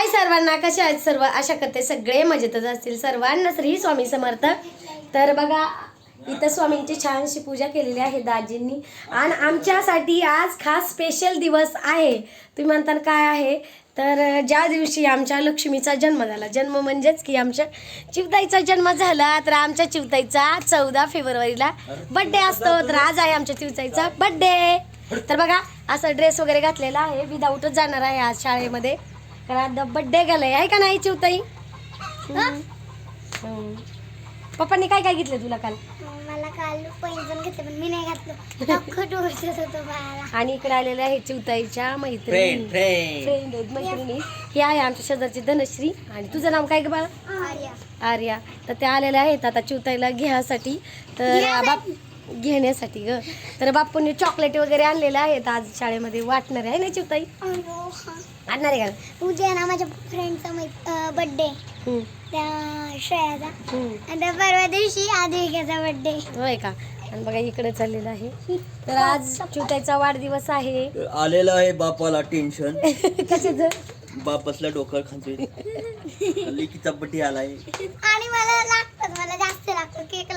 हाय सर्वांना कसे आहेत सर्व? आशा करते सगळे मजेतच असतील. सर्वांना श्री स्वामी समर्थ. तर बघा इथं स्वामींची छानशी पूजा केलेली आहे दाजींनी. आणि आमच्यासाठी आज खास स्पेशल दिवस आहे. तुम्ही म्हणता काय आहे? तर ज्या दिवशी आमच्या लक्ष्मीचा जन्म झाला जन्म म्हणजेच की आमच्या चिवताईचा जन्म झाला तर आमच्या चिवताईचा चौदा फेब्रुवारीला बड्डे असतो. तर आज आहे आमच्या चिवताईचा बड्डे तर बघा असं ड्रेस वगैरे घातलेला आहे. विदाऊटच जाणार आहे आज शाळेमध्ये. कारण बड्डे गेलाय. आहे का नाही चिवताई. पप्पांनी काय काय घेतलं तुला काल? मला काल पैंजण घेतलं पण मी नाही घातलं. आणि इकडे आलेल्या आहे चिवताईच्या मैत्रिणी. फ्रेंड फ्रेंड आहेत मैत्रिणी. ही आहे आमच्या शेजारची धनश्री. आणि तुझं नाव काय ग बाळा? आर्या. आर्या. तर त्या आलेल्या आहेत. आता चिवताईला घ्यासाठी. तर बाप घेण्यासाठी ग. तर बापूंनी चॉकलेट वगैरे आणलेले आहेत आज शाळेमध्ये. वाटणार आहे ना चिवताई? अहो, हा. आणणार आहे का उद्या ना माझ्या फ्रेंडचा बर्थडे हम्म, त्या श्रेयाचा. हम्म. आणि त्या परवा दिवशी आदिविकाचा बर्थडे होय का? आणि बघा इकडे चाललेलं आहे. तर आज चिवताईचा वाढदिवस आहे. आलेलं आहे बापाला टेन्शन कशाचं? बापासला डोकं खातोय लेकीचा बड्डे आलाय. आणि मला लागतं मला जास्त लागतं. केक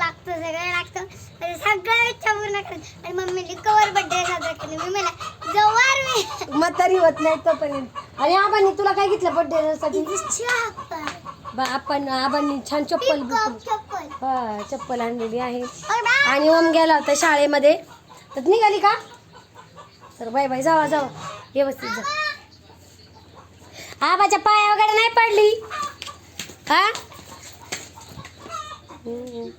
म्हणजे सगळं इच्छा पूर्ण करत आणि मम्मीने कवर बर्थडे साजरा केला. मी मला जवळ मी. म्हातारी होत नाही तोपर्यंत. आणि आबांनी तुला काय घेतलं बर्थडे साठी? बा- आपण आबांनी छान चप्पल चप्पल. हा चप्पल आणलेली आहे. बा- आणि ओम गेला होता शाळेमध्ये. तर निघाली का? तर बाय बाय जावा जावा. व्यवस्थित जा. आबाच्या पाया वगैरे नाही पडली. हा? हम्म.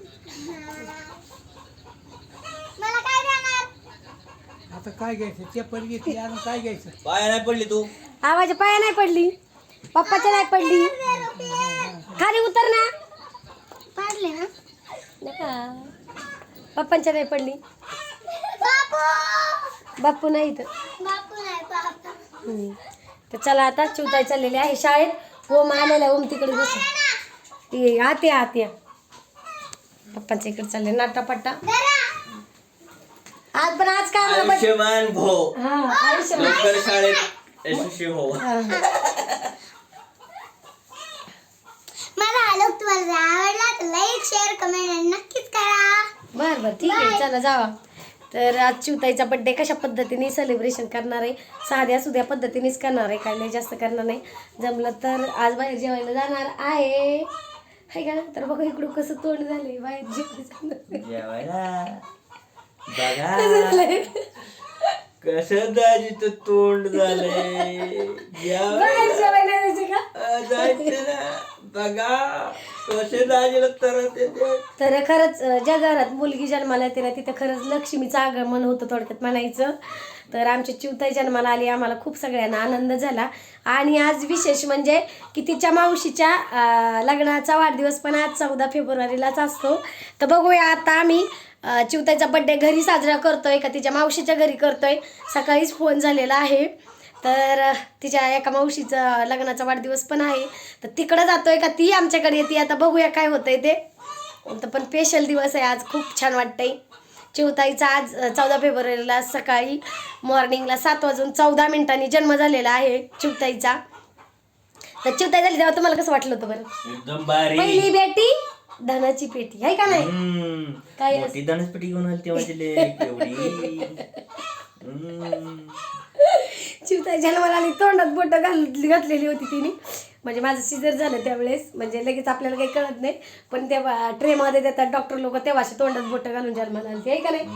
मला काय देणार? आता काय घ्यायचं? चप्पल घेतली आणि काय घ्यायचं? पाया नाही पडली तू. आबाच्या पाया नाही पडली. पप्पाच्या नाही पडली. खाली उतर ना. पाडले ना. नका. पप्पांच्या नाही पडली. बापू! बाप्पू नाही तर बापू नाही बापू हम्म. तर चला आता चिवताई चाललेली आहे शाळेत. ओम आलेला ओम तिकडे बस. ते आते आत्या पप्पांच्या इकडे चालले नाटापट्टा आज पण आज काय मला बट- आयुष्यमान भाऊ हा आयुष्यमान. लवकर शाळेत यशस्वी हो. हा. माझा हा लोक तुम्हाला? जर आवडला तर लाईक शेअर कमेंट आणि नक्कीच करा. बर बर ठीक आहे. चला जावा. तर आज चिवताईचा बड्डे कशा पद्धतीने सेलिब्रेशन करणार आहे? साध्या सुध्या पद्धतीनेच करणार आहे काय लय जास्त करणार नाही. जमलं तर आज बाहेर जेवायला जाणार आहे. हाय का? तर बघा इकडं कसं तोंड झालंय. बाहेर जेवायला जेवायला. बघा? कसं दाजीचं तोंड झालंय? जायचं ना. बघा कसे दाजीला तर खरंच ज्या घरात मुलगी जन्माला येते ना तिथं खरंच लक्ष्मीचं आगमन होतं थोडक्यात म्हणायचं. तर आमची चिवताई जन्माला आली आम्हाला खूप सगळ्यांना आनंद झाला. आणि आज विशेष म्हणजे की तिच्या मावशीच्या लग्नाचा वाढदिवस पण आज चौदा फेब्रुवारीलाच असतो. तर बघूया आता आम्ही चिवताईचा बड्डे घरी साजरा करतोय का तिच्या मावशीच्या घरी करतोय. सकाळीच फोन झालेला आहे. तर तिच्या एका मावशीचा लग्नाचा वाढदिवस पण आहे. तर तिकडं जातोय का? ती आमच्याकडे येते. आता बघूया काय होतंय ते. तर पण स्पेशल दिवस आहे आज. खूप छान वाटतंय. चिवताईचा आज चौदा फेब्रुवारीला सकाळी मॉर्निंगला सात वाजून चौदा मिनिटांनी जन्म झालेला आहे चिवताईचा. तर चिवताई झाली तेव्हा तुम्हाला कसं वाटलं होतं बरं? एकदम भारी. पहिली बेटी धनाची पेटी. आहे का नाही? हम्म. काय मोठी धनुष्पेटी घेऊन आली तेव्हा तिले. एवढी. हम्म. चिवताई जन्माला आली तोंडात बोटं घाल घातलेली होती तिने. म्हणजे माझं सिजर झालं त्यावेळेस. म्हणजे लगेच आपल्याला काही कळत नाही. पण तेव्हा ट्रेमध्ये देतात डॉक्टर लोक तेव्हा असे तोंडात बोटं घालून जन्माला आली आहे का नाही?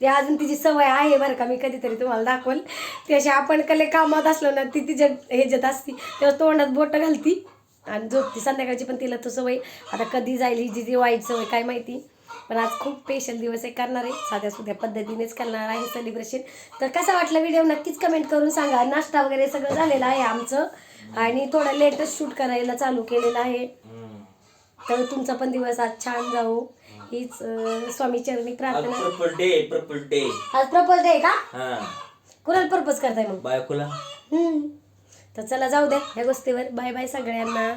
ते अजून तिची सवय आहे बरं का मी कधीतरी तुम्हाला दाखवल. ती अशी आपण कले कामात असलो ना ती तिच्या ह्याच्यात असती. तेव्हा तोंडात बोटं घालती आणि झोपती. संध्याकाळची पण तिला तो सवय. आता कधी जाईल ही जी जी वाईट सवय काय माहिती? पण आज खूप स्पेशल दिवस आहे करणार आहे. साध्या सुध्या पद्धतीनेच करणार आहे सेलिब्रेशन तर कसा वाटला व्हिडिओ नक्कीच कमेंट करून सांगा. नाश्ता वगैरे सगळं झालेलं आहे आमचं. आणि थोडं लेटेस्ट शूट करायला चालू केलेलं आहे. तर तुमचा पण दिवस आज छान जाऊ हीच स्वामी चरणी आज प्रार्थना. पर्पल डे पर्पल डे आज प्रपोज आहे का? हा. कुणाला पर्पज करताय मग? बायकोला. हम्म. तर चला जाऊ द्या ह्या गोष्टीवर. बाय बाय सगळ्यांना.